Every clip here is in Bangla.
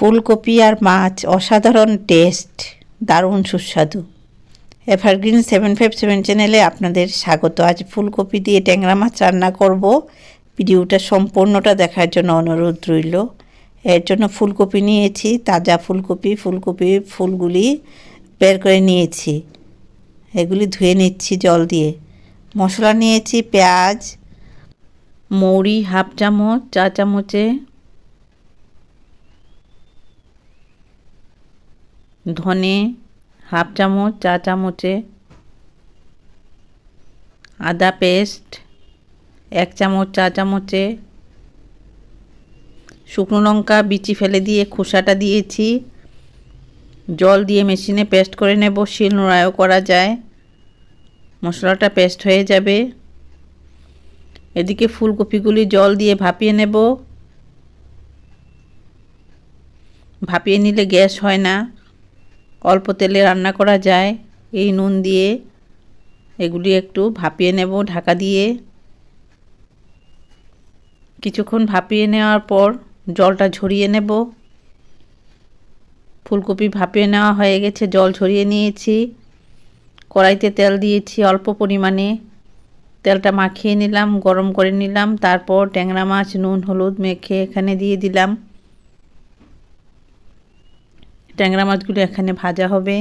ফুলকপি আর মাছ, অসাধারণ টেস্ট, দারুণ সুস্বাদু। এভারগ্রিন সেভেন ফাইভ সেভেন চ্যানেলে আপনাদের স্বাগত। আজ ফুলকপি দিয়ে ট্যাংরা মাছ রান্না করব। ভিডিওটা সম্পূর্ণটা দেখার জন্য অনুরোধ রইল। এর জন্য ফুলকপি নিয়েছি, তাজা ফুলকপি ফুলকপি ফুলগুলি বের করে নিয়েছি। এগুলি ধুয়ে নিচ্ছি জল দিয়ে। মশলা নিয়েছি, পেঁয়াজ, মৌরি, হাফ চামচ, চা চামচে ধনে, হাফ চামচ, চা চামচে, আদা পেস্ট, এক চামচ, চা চামচে, শুকনো লঙ্কা বিচি ফেলে দিয়ে খোসাটা দিয়েছি। জল দিয়ে মেশিনে পেস্ট করে নেব, শিল নোড়ায়ও করা যায়। মশলাটা পেস্ট হয়ে যাবে। এদিকে ফুলকপিগুলি জল দিয়ে ভাপিয়ে নেব। ভাপিয়ে নিলে গ্যাস হয় না। অল্প তেলে রান্না করা যায়। এই নুন দিয়ে এগুলি একটু ভাপিয়ে নেব ঢাকা দিয়ে। কিছুক্ষণ ভাপিয়ে নেওয়ার পর জলটা ঝরিয়ে নেব। ফুলকপি ভাপিয়ে নেওয়া হয়ে গেছে, জল ঝরিয়ে নিয়েছি। কড়াইতে তেল দিয়েছি অল্প পরিমাণে। তেলটা মাখিয়ে নিলাম, গরম করে নিলাম, তারপর ট্যাংরা মাছ, নুন, হলুদ মেখে এখানে দিয়ে দিলাম। ট্যাংরা মাছগুলো এখানে ভাজা হবে।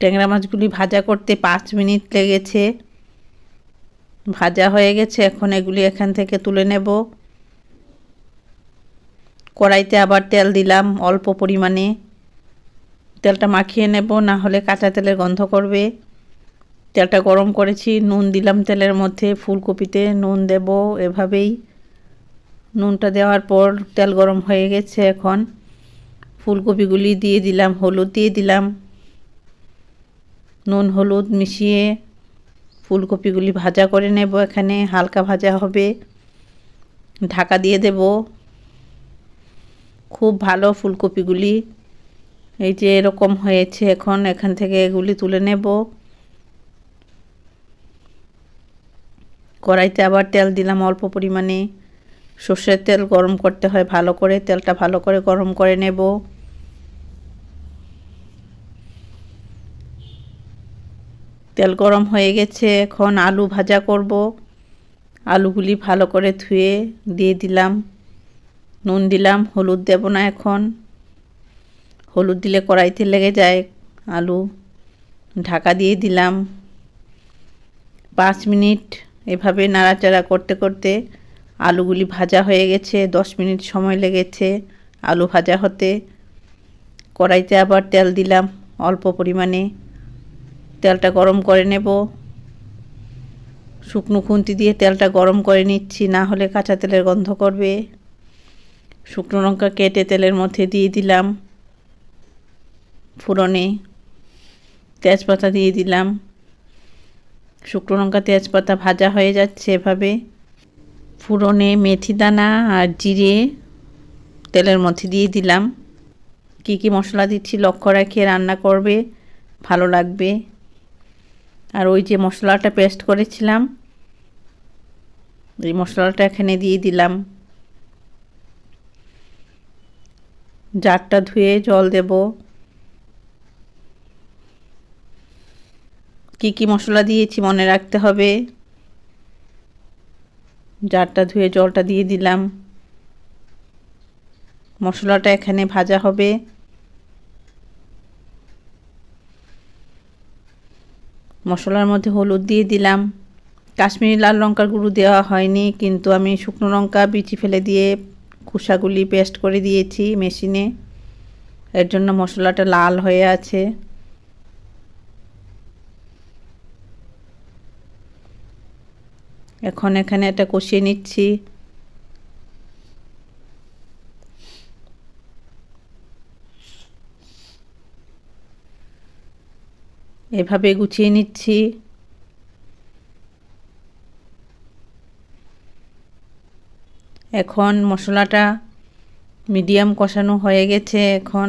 ট্যাংরা মাছগুলি ভাজা করতে পাঁচ মিনিট লেগেছে। ভাজা হয়ে গেছে, এখন এগুলি এখান থেকে তুলে নেব। কড়াইতে আবার তেল দিলাম অল্প পরিমাণে। তেলটা মাখিয়ে নেব, না হলে কাঁচা তেলের গন্ধ করবে। তেলটা গরম করেছি, নুন দিলাম তেলের মধ্যে, ফুলকপিতে নুন দেব এভাবেই। নুনটা দেওয়ার পর তেল গরম হয়ে গেছে এখন। ফুলকপিগুলি দিয়ে দিলাম, হলুদ দিয়ে দিলাম। নুন, হলুদ মিশিয়ে ফুলকপিগুলি ভাজা করে নেব এখানে, হালকা ভাজা হবে। ঢাকা দিয়ে দেব। খুব ভালো ফুলকপিগুলি। এই যে এরকম হয়েছে এখন, এখান থেকে এগুলি তুলে নেব। কড়াইতে আবার তেল দিলাম অল্প পরিমাণে। সর্ষের তেল গরম করতে হয় ভালো করে, তেলটা ভালো করে গরম করে নেব। তেল গরম হয়ে গেছে, এখন আলু ভাজা করব। আলুগুলি ভালো করে ধুয়ে দিয়ে দিলাম। নুন দিলাম, হলুদ দেব না এখন। হলুদ দিলে কড়াইতে লেগে যায় আলু। ঢাকা দিয়ে দিলাম। পাঁচ মিনিট এভাবে নাড়াচাড়া করতে করতে আলুগুলি ভাজা হয়ে গেছে, দশ মিনিট সময় লেগেছে আলু ভাজা হতে। কড়াইতে আবার তেল দিলাম, অল্প পরিমাণে। তেলটা গরম করে নেব। শুকনো খুন্তি দিয়ে তেলটা গরম করে নিচ্ছি, না হলে কাঁচা তেলের গন্ধ করবে। শুকনো লঙ্কা কেটে তেলের মধ্যে দিয়ে দিলাম। ফুরনে তেজপাতা দিয়ে দিলাম। শুকনো লঙ্কা, তেজপাতা ভাজা হয়ে যাচ্ছে এভাবে। ফুরনে মেথি দানা আর জিরে তেলের মধ্যে দিয়ে দিলাম। কি কি মশলা দিচ্ছি লক্ষ্য রাখিয়ে রান্না করবে, ভালো লাগবে। আর ওই যে মশলাটা পেস্ট করেছিলাম, এই মশলাটা এখানে দিয়ে দিলাম। জারটা ধুয়ে জল দেব। কি কি মশলা দিয়েছি মনে রাখতে হবে। জারটা ধুয়ে জলটা দিয়ে দিলাম। মশলাটা এখানে ভাজা হবে। মশলার মধ্যে হলুদ দিয়ে দিলাম। কাশ্মীরি লাল লঙ্কার গুঁড়ো দেওয়া হয়নি, কিন্তু আমি শুকনো লঙ্কা, বিচি ফেলে দিয়ে খোসাগুলি পেস্ট করে দিয়েছি মেশিনে। এর জন্য মশলাটা লাল হয়ে আছে। এখন এখানে এটা কষিয়ে নিচ্ছি। এভাবে গুছিয়ে নিচ্ছি। এখন মশলাটা মিডিয়াম কষানো হয়ে গেছে। এখন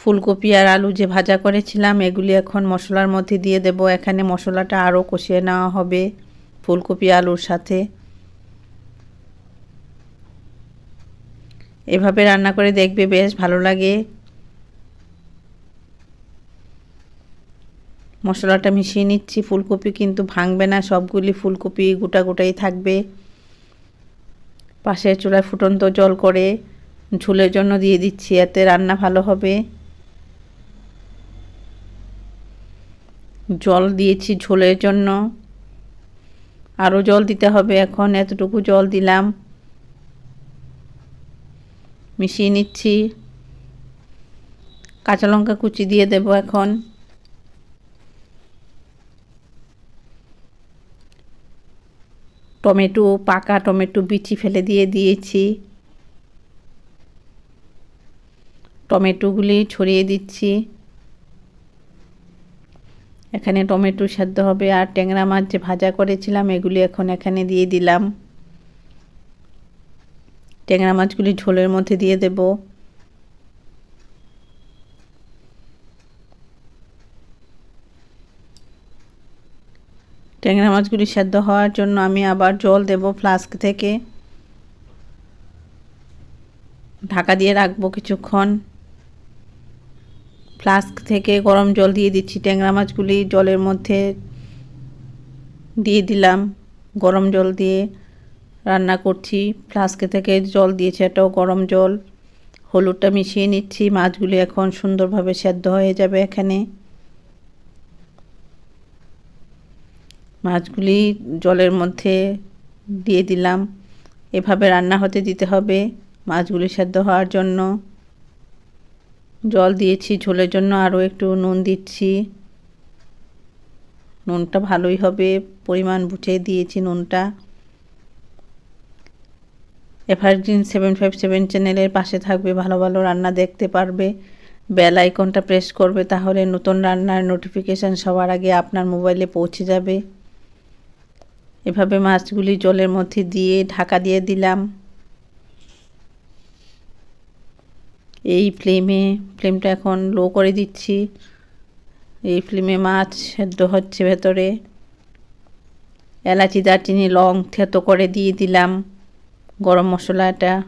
ফুলকপি আর আলু যে ভাজা করেছিলাম, এগুলি এখন মশলার মধ্যে দিয়ে দেব। এখানে মশলাটা আরও কষিয়ে নেওয়া হবে। ফুলকপি, আলুর সাথে। এভাবে রান্না করে দেখবে বেশ ভালো লাগে। মশলাটা মিশিয়ে নিচ্ছি, ফুলকপি কিন্তু ভাঙবে না, সবগুলি ফুলকপি গোটা গোটাই থাকবে। পাশের চুলায় ফুটন্ত জল করে ঝুলের জন্য দিয়ে দিচ্ছি, এতে রান্না ভালো হবে। জল দিয়েছি ঝোলের জন্য। আরও জল দিতে হবে এখন, এতটুকু জল দিলাম। মিশিয়ে নিচ্ছি। কাঁচা লঙ্কা কুচি দিয়ে দেব এখন। টমেটো, পাকা টমেটো বিচি ফেলে দিয়ে দিয়েছি। টমেটোগুলি ছড়িয়ে দিচ্ছি। এখানে টমেটো সেদ্ধ হবে আর ট্যাংরা মাছ যে ভাজা করেছিলাম, এগুলি এখন এখানে দিয়ে দিলাম। ট্যাংরা মাছগুলি ঝোলের মধ্যে দিয়ে দেব। ট্যাংরা মাছগুলি সেদ্ধ হওয়ার জন্য আমি আবার জল দেব ফ্লাস্ক থেকে। ঢাকা দিয়ে রাখব কিছুক্ষণ। ফ্লাস্ক থেকে গরম জল দিয়ে দিচ্ছি। ট্যাংরা মাছগুলি জলের মধ্যে দিয়ে দিলাম। গরম জল দিয়ে রান্না করছি। ফ্লাস্কে থেকে জল দিয়েছি এটাও গরম জল। হলুদটা মিশিয়ে নিচ্ছি। মাছগুলি এখন সুন্দরভাবে সেদ্ধ হয়ে যাবে এখানে। মাছগুলি জলের মধ্যে দিয়ে দিলাম। এভাবে রান্না হতে দিতে হবে মাছগুলি সেদ্ধ হওয়ার জন্য। জল দিয়েছি, ঝোলের জন্য আরও একটু নুন দিচ্ছি। নুনটা ভালোই হবে, পরিমাণ বুঝে দিয়েছি নুনটা। এভারগ্রিন সেভেন ফাইভ সেভেন চ্যানেলের পাশে থাকবে, ভালো ভালো রান্না দেখতে পারবে। বেল আইকনটা প্রেস করবে, তাহলে নতুন রান্নার নোটিফিকেশান সবার আগে আপনার মোবাইলে পৌঁছে যাবে। এভাবে মাছগুলি জলের মধ্যে দিয়ে ঢাকা দিয়ে দিলাম। এই ফ্লেমে ফ্লেমটা এখন লো করে দিচ্ছি। এই ফ্লেমে মাছ সেদ্ধ হচ্ছে ভেতরে। এলাচি, দারচিনি, লং থেতো করে দিয়ে দিলাম গরম মশলাটা।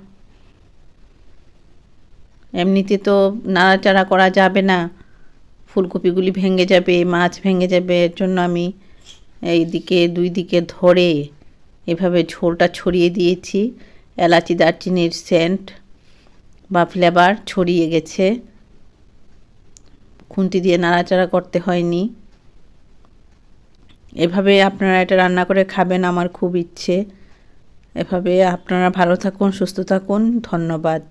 এমনিতে তো নাড়াচাড়া করা যাবে না। ফুলকপিগুলি ভেঙে যাবে, মাছ ভেঙে যাবে, এর জন্য আমি এই দিকে দুই দিকে ধরে এভাবে ঝোলটা ছড়িয়ে দিয়েছি। এলাচি, দারচিনির সেন্ট বা ফ্লেভার ছড়িয়ে গেছে। খুন্তি দিয়ে নাড়াচাড়া করতে হয়নি। এভাবে আপনারা এটা রান্না করে খাবেন আমার খুব ইচ্ছে। এভাবে আপনারা ভালো থাকুন, সুস্থ থাকুন। ধন্যবাদ।